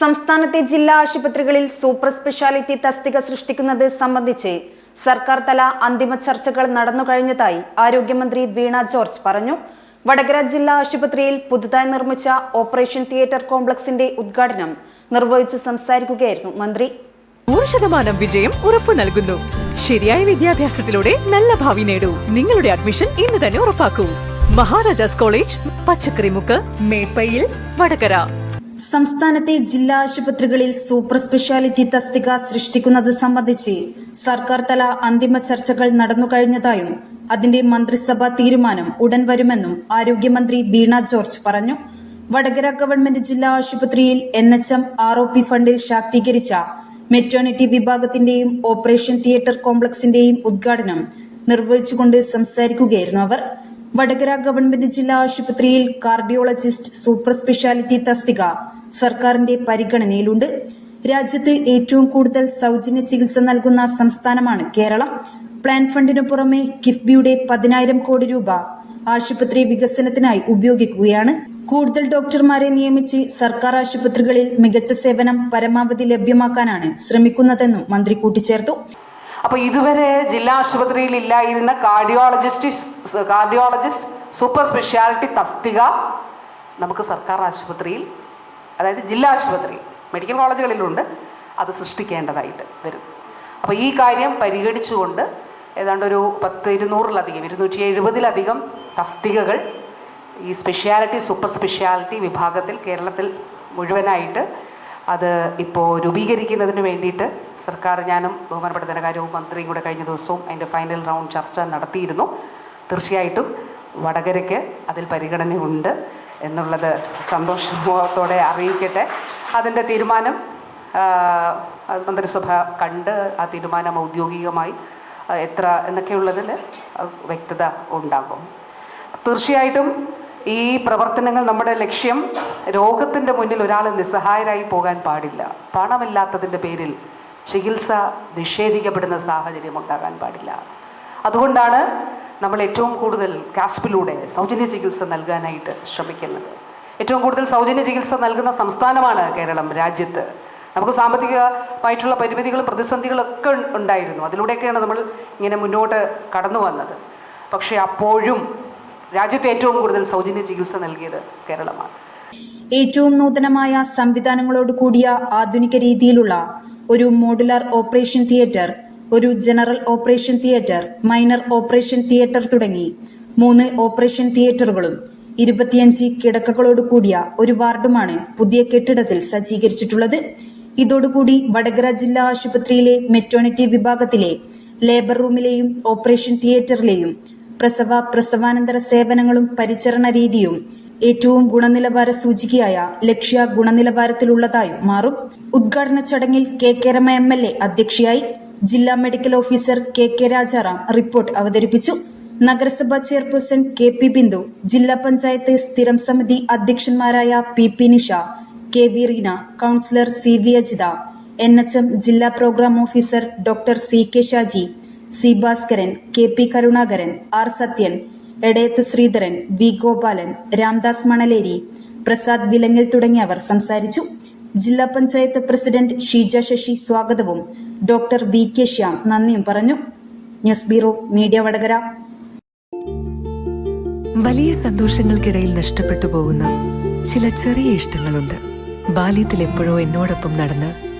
സംസ്ഥാനത്തെ ജില്ലാ ആശുപത്രികളിൽ സൂപ്പർ സ്പെഷ്യാലിറ്റി തസ്തിക സൃഷ്ടിക്കുന്നത് സംബന്ധിച്ച് സർക്കാർ തല അന്തിമ ചർച്ചകൾ നടന്നു കഴിഞ്ഞതായി ആരോഗ്യമന്ത്രി വീണ ജോർജ് പറഞ്ഞു. വടകര ജില്ലാ ആശുപത്രിയിൽ പുതുതായി നിർമ്മിച്ച ഓപ്പറേഷൻ തിയേറ്റർ കോംപ്ലക്സിന്റെ ഉദ്ഘാടനം നിർവഹിച്ച് സംസാരിക്കുകയായിരുന്നു മന്ത്രി. നൂറ് ശതമാനം വിജയം ഉറപ്പു നൽകുന്നു. ശരിയായ വിദ്യാഭ്യാസത്തിലൂടെ നല്ല ഭാവി നേടൂ. നിങ്ങളുടെ അഡ്മിഷൻ ഇന്ന് തന്നെ ഉറപ്പാക്കൂ. മഹാരാജാസ് കോളേജ് പച്ചക്കറിമുക്ക് മേപ്പയിൽ വടകര. സംസ്ഥാനത്തെ ജില്ലാ ആശുപത്രികളിൽ സൂപ്പർ സ്പെഷ്യാലിറ്റി തസ്തിക സൃഷ്ടിക്കുന്നത് സംബന്ധിച്ച് സർക്കാർ തല അന്തിമ ചർച്ചകൾ നടന്നുകഴിഞ്ഞതായും അതിന്റെ മന്ത്രിസഭാ തീരുമാനം ഉടൻ വരുമെന്നും ആരോഗ്യമന്ത്രി ബീണ ജോർജ് പറഞ്ഞു. വടകര ഗവൺമെന്റ് ജില്ലാ ആശുപത്രിയിൽ N H M R O P ഫണ്ടിൽ ശാക്തീകരിച്ച മെറ്റേണിറ്റി വിഭാഗത്തിന്റെയും ഓപ്പറേഷൻ തിയേറ്റർ കോംപ്ലക്സിന്റെയും ഉദ്ഘാടനം നിർവഹിച്ചുകൊണ്ട് സംസാരിക്കുകയായിരുന്നു അവർ. വടകര ഗവൺമെന്റ് ജില്ലാ ആശുപത്രിയിൽ കാർഡിയോളജിസ്റ്റ് സൂപ്പർ സ്പെഷ്യാലിറ്റി തസ്തിക സർക്കാരിന്റെ പരിഗണനയിലുണ്ട്. രാജ്യത്ത് ഏറ്റവും കൂടുതൽ സൗജന്യ ചികിത്സ നൽകുന്ന സംസ്ഥാനമാണ് കേരളം. പ്ലാൻ ഫണ്ടിനു പുറമെ കിഫ്ബിയുടെ പതിനായിരം കോടി രൂപ ആശുപത്രി വികസനത്തിനായി ഉപയോഗിക്കുകയാണ്. കൂടുതൽ ഡോക്ടർമാരെ നിയമിച്ച് സർക്കാർ ആശുപത്രികളിൽ മികച്ച സേവനം പരമാവധി ലഭ്യമാക്കാനാണ് ശ്രമിക്കുന്നതെന്നും മന്ത്രി കൂട്ടിച്ചേർത്തു. അപ്പോൾ ഇതുവരെ ജില്ലാ ആശുപത്രിയിൽ ഇല്ലായിരുന്ന കാർഡിയോളജിസ്റ്റ് കാർഡിയോളജിസ്റ്റ് സൂപ്പർ സ്പെഷ്യാലിറ്റി തസ്തിക നമുക്ക് സർക്കാർ ആശുപത്രിയിൽ അതായത് ജില്ലാ ആശുപത്രി മെഡിക്കൽ കോളേജുകളിലുണ്ട് അത് സൃഷ്ടിക്കേണ്ടതായിട്ട് വരും. അപ്പോൾ ഈ കാര്യം പരിഗണിച്ചുകൊണ്ട് ഏതാണ്ട് ഒരു പത്ത് ഇരുന്നൂറിലധികം ഇരുന്നൂറ്റി എഴുപതിലധികം തസ്തികകൾ ഈ സ്പെഷ്യാലിറ്റി സൂപ്പർ സ്പെഷ്യാലിറ്റി വിഭാഗത്തിൽ കേരളത്തിൽ മുഴുവനായിട്ട് അത് ഇപ്പോൾ രൂപീകരിക്കുന്നതിന് വേണ്ടിയിട്ട് സർക്കാർ ഞാനും ബഹുമാനപ്പെട്ട ധനകാര്യവും മന്ത്രിയും കൂടെ കഴിഞ്ഞ ദിവസവും അതിന്റെ ഫൈനൽ റൗണ്ട് ചർച്ച നടത്തിയിരുന്നു. തീർച്ചയായിട്ടും വടകരയ്ക്ക് അതിൽ പരിഗണനയുണ്ട് എന്നുള്ളത് സന്തോഷത്തോടെ അറിയിക്കട്ടെ. അതിന്റെ തീരുമാനം മന്ത്രിസഭ കണ്ട് ആ തീരുമാനം ഔദ്യോഗികമായി എത്ര എന്നൊക്കെയുള്ളതിൽ വ്യക്തത ഉണ്ടാകും. തീർച്ചയായിട്ടും ഈ പ്രവർത്തനങ്ങൾ നമ്മുടെ ലക്ഷ്യം രോഗത്തിന്റെ മുന്നിൽ ഒരാൾ നിസ്സഹായരായി പോകാൻ പാടില്ല. പണമില്ലാത്തതിന്റെ പേരിൽ ചികിത്സ നിഷേധിക്കപ്പെടുന്ന സാഹചര്യം ഉണ്ടാകാൻ പാടില്ല. അതുകൊണ്ടാണ് നമ്മൾ ഏറ്റവും കൂടുതൽ കാസ്പിലൂടെ സൗജന്യ ചികിത്സ നൽകാനായിട്ട് ശ്രമിക്കുന്നത്. ഏറ്റവും കൂടുതൽ സൗജന്യ ചികിത്സ നൽകുന്ന സംസ്ഥാനമാണ് കേരളം രാജ്യത്ത്. നമുക്ക് സാമ്പത്തികമായിട്ടുള്ള പരിമിതികളും പ്രതിസന്ധികളും ഒക്കെ ഉണ്ടായിരുന്നു. അതിലൂടെയൊക്കെയാണ് നമ്മൾ ഇങ്ങനെ മുന്നോട്ട് കടന്നു വന്നത്. പക്ഷേ അപ്പോഴും രാജ്യത്ത് ഏറ്റവും കൂടുതൽ സൗജന്യ ചികിത്സ നൽകിയത് കേരളമാണ്. ഏറ്റവും നൂതനമായ സംവിധാനങ്ങളോട് കൂടിയ ആധുനിക രീതിയിലുള്ള ഒരു മോഡുലാർ ഓപ്പറേഷൻ തിയേറ്റർ ഒരു general operation theatre minor operation theatre തുടങ്ങി മൂന്ന് ഓപ്പറേഷൻ തിയേറ്ററുകളും ഇരുപത്തിയഞ്ച് കിടക്കകളോട് കൂടിയ ഒരു വാർഡുമാണ് പുതിയ കെട്ടിടത്തിൽ സജ്ജീകരിച്ചിട്ടുള്ളത്. ഇതോടുകൂടി വടകര ജില്ലാ ആശുപത്രിയിലെ മെറ്റോണിറ്റി വിഭാഗത്തിലെ ലേബർ റൂമിലെയും ഓപ്പറേഷൻ തിയേറ്ററിലെയും പ്രസവ പ്രസവാനന്തര സേവനങ്ങളും പരിചരണ രീതിയും ഏറ്റവും ഗുണനിലവാര സൂചികയായ ലക്ഷ്യ ഗുണനിലവാരത്തിലുള്ളതായും മാറും. ഉദ്ഘാടന ചടങ്ങിൽ K K Rama M L A അധ്യക്ഷയായി ജില്ലാ medical officer K K Rajaram report അവതരിപ്പിച്ചു. നഗരസഭാ ചെയർപേഴ്സൺ കെ പി ബിന്ദു ജില്ലാ പഞ്ചായത്ത് സ്ഥിരം സമിതി അധ്യക്ഷന്മാരായ P P Nisha K V Reena councillor C V Ajitha N H M ജില്ലാ programme officer doctor C K Shaji C Bhaskaran K P Karunakaran R Sathyan Edayath Sreedharan V Gopalan Ramdas Manaleri Prasad Vilangal തുടങ്ങിയവർ സംസാരിച്ചു. ജില്ലാ panchayat president Sheeja Sasi സ്വാഗതവും doctor V K Shyam നന്ദിയും പറഞ്ഞു. News bureau media Vadakara. വലിയ സന്തോഷങ്ങൾക്കിടയിൽ നഷ്ടപ്പെട്ടു പോകുന്ന ചില ചെറിയ ഇഷ്ടങ്ങളുണ്ട്. ബാല്യത്തിൽ എപ്പോഴോ എന്നോടൊപ്പം നടന്ന്